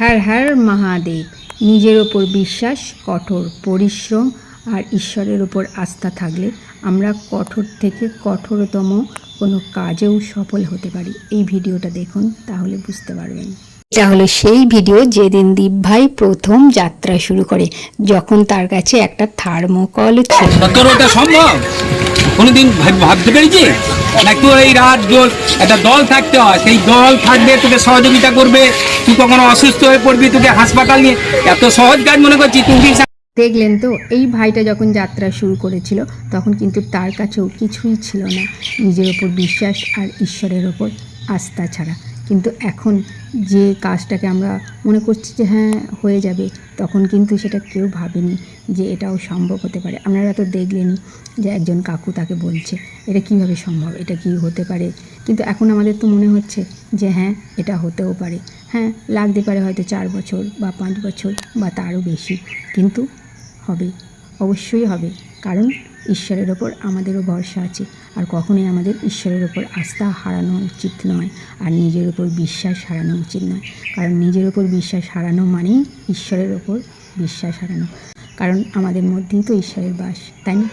হর হর মহাদেব, নিজের ওপর বিশ্বাস, কঠোর পরিশ্রম আর ঈশ্বরের ওপর আস্থা থাকলে আমরা কঠোর থেকে কঠোরতম কোনো কাজেও সফল হতে পারি। এই ভিডিওটা দেখুন, তাহলে বুঝতে পারবেন। এটা হলো সেই ভিডিও যেদিন দীপ ভাই প্রথম যাত্রা শুরু করে, যখন তার কাছে একটা থার্মোকল ছিল। সম্ভব? কোনোদিন ভাবতে পেরেছি? না, তোর এই রাত দোল একটা দল থাকতে হয়। সেই দল থাকবে, তোকে সহযোগিতা করবে, তুই কখনো অসুস্থ হয়ে পড়বি, তোকে হাসপাতাল নিয়ে এত সহজ কাজ মনে করছি তুমি দেখলেন তো, এই ভাইটা যখন যাত্রা শুরু করেছিল, তখন কিন্তু তার কাছেও কিছুই ছিল না। নিজের ওপর বিশ্বাস আর ঈশ্বরের ওপর আস্থা ছাড়া। কিন্তু এখন যে কাজটাকে আমরা মনে করছি যে হ্যাঁ হয়ে যাবে, তখন কিন্তু সেটা কেউ ভাবেনি যে এটাও সম্ভব হতে পারে। আপনারা তো দেখলেনই যে একজন কাকু তাকে বলছে, এটা কীভাবে সম্ভব? এটা কি হতে পারে? কিন্তু এখন আমাদের তো মনে হচ্ছে যে হ্যাঁ এটা হতেও পারে। হ্যাঁ লাগতে পারে হয়তো চার বছর বা পাঁচ বছর বা তারও বেশি, কিন্তু হবে। অবশ্যই হবে, কারণ ঈশ্বরের ওপর আমাদেরও ভরসা আছে। আর কখনোই আমাদের ঈশ্বরের ওপর আস্থা হারানো উচিত নয়, আর নিজের ওপর বিশ্বাস হারানো উচিত নয়। কারণ নিজের ওপর বিশ্বাস হারানো মানেই ঈশ্বরের ওপর বিশ্বাস হারানো। কারণ আমাদের মধ্যেই তো ঈশ্বরের বাস, তাই না?